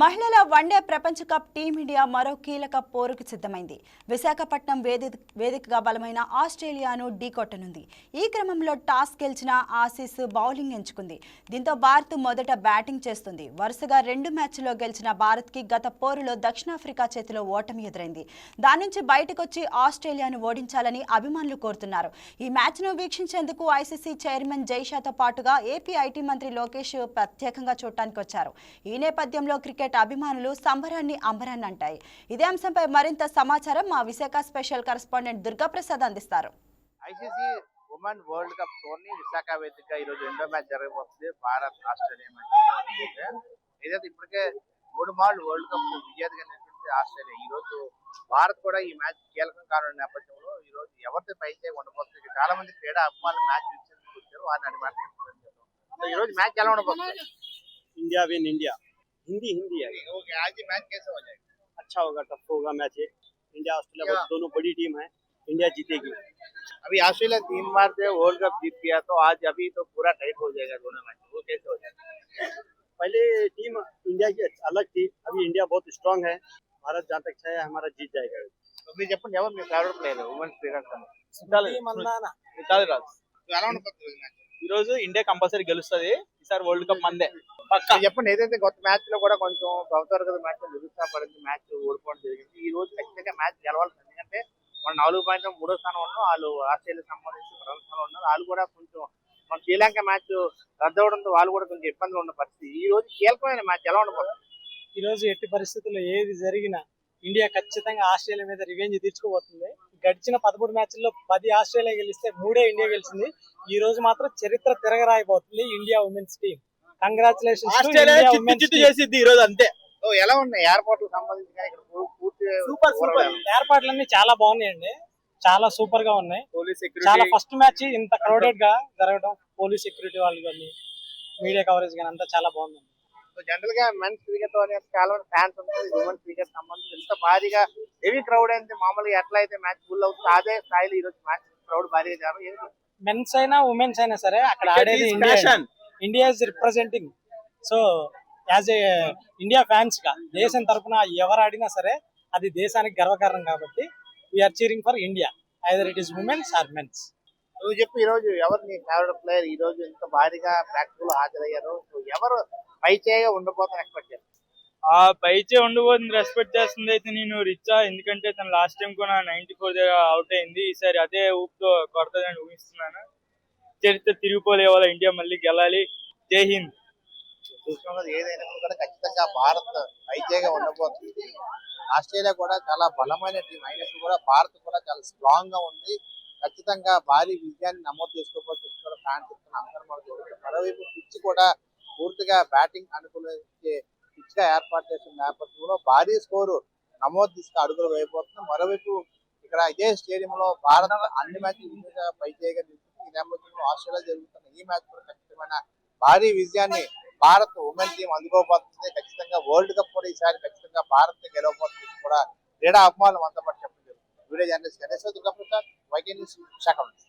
మహిళల వన్డే ప్రపంచ cup team India మరో కీలక పోరుకు సిద్ధమైంది. విశాఖపట్నం వేది వేదికగా బలమైన ఆస్ట్రేలియాను ఢీకొట్టనుంది. ఈ క్రమంలో టాస్ గెలిచిన ఆసీస్ బౌలింగ్ ఎంచుకుంది. దీంతో భారత్ మొదట బ్యాటింగ్ చేస్తుంది. వరుసగా రెండు మ్యాచ్ల్లో గెలిచిన భారత్కి గత పోరులో దక్షిణాఫ్రికా చేతిలో ఓటమి ఎదురైంది. దాని నుంచి బయటకొచ్చి ఆస్ట్రేలియాను ఓడించాలని అభిమానులు కోరుతున్నారు. ఈ మ్యాచ్ను వీక్షించేందుకు ఐసీసీ చైర్మన్ జైషాతో పాటుగా ఏపీ ఐటీ మంత్రి లోకేష్ ప్రత్యేకంగా చూడటానికి వచ్చారు. ఈ నేపథ్యంలో క్రికెట్ క్రికెట్ అభిమానులు సంబరాన్ని అంబరాన్ని అంటాయి ఇదే అంశంపై మరింత సమాచారం మా విశాఖ స్పెషల్ కరెస్పాండెంట్ దుర్గాప్రసాద్ అందిస్తారు. Women world cup tourney Visakha వేదిక ఈ రోజు రెండో మ్యాచ్ జరగబోతుంది. Bharat Australia match. ఏదైతే ఇప్పటికే మూడు మార్లు వరల్డ్ కప్ విజేతగా నిలిచింది ఆస్ట్రేలియా ఈ రోజు భారత్ కూడా ఈ మ్యాచ్ కీలకం కానున్న నేపథ్యంలో ఈ రోజు ఎవరితో పైచే ఉండబోతుంది? చాలా మంది క్రీడా అభిమానులు మ్యాచ్ వచ్చారు. వారిని అడిగి మాట్లాడుతున్నారు ఈ రోజు మ్యాచ్ ఎలా ఉండబోతుంది? India win India. Hindi Hindi है ఓకే आज ये मैच कैसे हो जाएगा अच्छा होगा टफ होगा मैच ये इंडिया ऑस्ट्रेलिया क्या? बहुत दोनों बड़ी टीम है इंडिया जीतेगी अभी ऑस्ट्रेलिया तीन बार से वर्ल्ड कप जीत गया तो आज अभी तो पूरा टाइट हो जाएगा दोनों मैच वो कैसे हो जाएगा पहले टीम इंडिया की अलग थी अभी इंडिया बहुत स्ट्रांग है भारत जहाँ तक है हमारा जीत जाएगा మీరు చెప్పండి ఎవరు మీ favourite player women's cricket Mithali Raj ఎలా ఉండబోతుంది మ్యాచ్ ఈ రోజు ఇండియా కంపల్సరీ గెలుస్తది ఈసారి వరల్డ్ కప్ మందే పక్కా మీరు చెప్పండి ఏదైతే గత మ్యాచ్లో కూడా కొంచెం ప్రభుత్వ మ్యాచ్ నిరుత్సాహపడింది మ్యాచ్ ఓడిపోవడం జరిగింది. ఈ రోజు ఖచ్చితంగా మ్యాచ్ గెలవాలి. ఎందుకంటే మన నాలుగు పాయింట్ మూడో స్థానం ఉన్నాం వాళ్ళు ఆస్ట్రేలియా సంబంధించి ప్రథమ స్థానంలో ఉన్నారు వాళ్ళు కూడా కొంచెం మన శ్రీలంక మ్యాచ్ రద్దవడంతో వాళ్ళు కూడా కొంచెం ఇబ్బందులు ఉన్న పరిస్థితి. ఈ రోజు కీలకమైన మ్యాచ్ ఎలా ఉండబోతుంది? ఈ రోజు ఎట్టి పరిస్థితుల్లో ఏది జరిగినా ఇండియా ఖచ్చితంగా ఆస్ట్రేలియా మీద రివెంజ్ తీర్చుకోబోతుంది. గడిచిన పదమూడు మ్యాచ్ల్లో పది ఆస్ట్రేలియా గెలిస్తే మూడే ఇండియా గెలిచింది. ఈ రోజు మాత్రం చరిత్ర తిరగరాయిపోతుంది ఇండియా ఉమెన్స్ టీమ్ చేసిద్ది ఈ రోజు అంతే ఎలా ఉన్నాయి? ఎయిర్పోర్ట్ సంబంధించి కానీ ఇక్కడ పూ- పూర్తి సూపర్ సూపర్ ఏర్పాట్లన్నీ చాలా బాగున్నాయండి. చాలా సూపర్గా ఉన్నాయి. పోలీస్ చాలా ఫస్ట్ మ్యాచ్ ఇంత క్రౌడెడ్గా జరగడం పోలీస్ సెక్యూరిటీ వాళ్ళు కానీ మీడియా కవరేజ్ కానీ అంతా చాలా బాగుంది జనరల్గా మెన్స్ క్రికెట్ చాలా ఫ్యాన్స్ ఉంటుంది క్రికెట్ సంబంధించి ఎంత భారీగా హెవీ క్రౌడ్ అయితే మామూలుగా ఎట్లా అయితే మ్యాచ్ ఫుల్ అవుతుంది అదే స్థాయిలో ఈ రోజు మ్యాచ్ క్రౌడ్ భారీగా? మెన్స్ అయినా ఉమెన్స్ అయినా సరే అక్కడ ఆడేది India India is representing so as a India ఫ్యాన్స్గా దేశం తరపున ఎవరు ఆడినా సరే అది దేశానికి గర్వకారణం కాబట్టి we're cheering for India either it is women's or men's నువ్వు చెప్పు ఈ రోజు ఎవరు నీ ఫేవరెట్ ప్లేయర్ ఈ రోజు ఇంత భారీగా ప్రాక్టీస్లో హాజరయ్యారు? సో ఎవరు పై చేయగా ఉండబోతాను ఎక్స్పెక్ట్ చేస్తారు ఆ పైచే ఉండబోతుంది రెస్పెక్ట్ చేస్తుంది అయితే నేను రిచా. ఎందుకంటే తను లాస్ట్ టైం కూడా నైన్టీ ఫోర్ అవుట్ అయింది. ఈసారి అదే ఊపుతో కొడతదని ఊహిస్తున్నాను. చరిత్ర తిరిగిపోలే వాళ్ళ ఇండియా మళ్ళీ గెలాలి. జై హింద్. ఏదైనా కూడా ఖచ్చితంగా భారత్ పై ఉండబోతుంది. ఆస్ట్రేలియా కూడా చాలా బలమైన టీం అయినప్పుడు కూడా భారత్ కూడా చాలా స్ట్రాంగ్గా ఉంది. ఖచ్చితంగా భారీ విజయాన్ని నమోదు చేసుకోబోతుంది. కూడా ఫ్యాన్స్ అందరం మరోవైపు పిచ్ కూడా పూర్తిగా బ్యాటింగ్ అనుకూలించే పిచ్గా ఏర్పాటు చేసిన నేపథ్యంలో భారీ స్కోరు నమోదు తీసుకు అడుగులు వేయబోతుంది. మరోవైపు ఇక్కడ ఇదే స్టేడియం లో అన్ని మ్యాచ్లు విజయంగా నేపథ్యంలో ఆస్ట్రేలియా జరుగుతున్న ఈ మ్యాచ్ కూడా ఖచ్చితమైన భారీ విజయాన్ని భారత్ ఉమెన్ టీం అందుకోబోతుంది. ఖచ్చితంగా వరల్డ్ కప్ కూడా ఈసారి ఖచ్చితంగా భారత్ గెలవబోతుంది కూడా క్రీడా అభిమానులు అంతపాటు చెప్పడం జరుగుతుంది. Video journalist Ganeshwara Durgaprasad YK news Visakhapatnam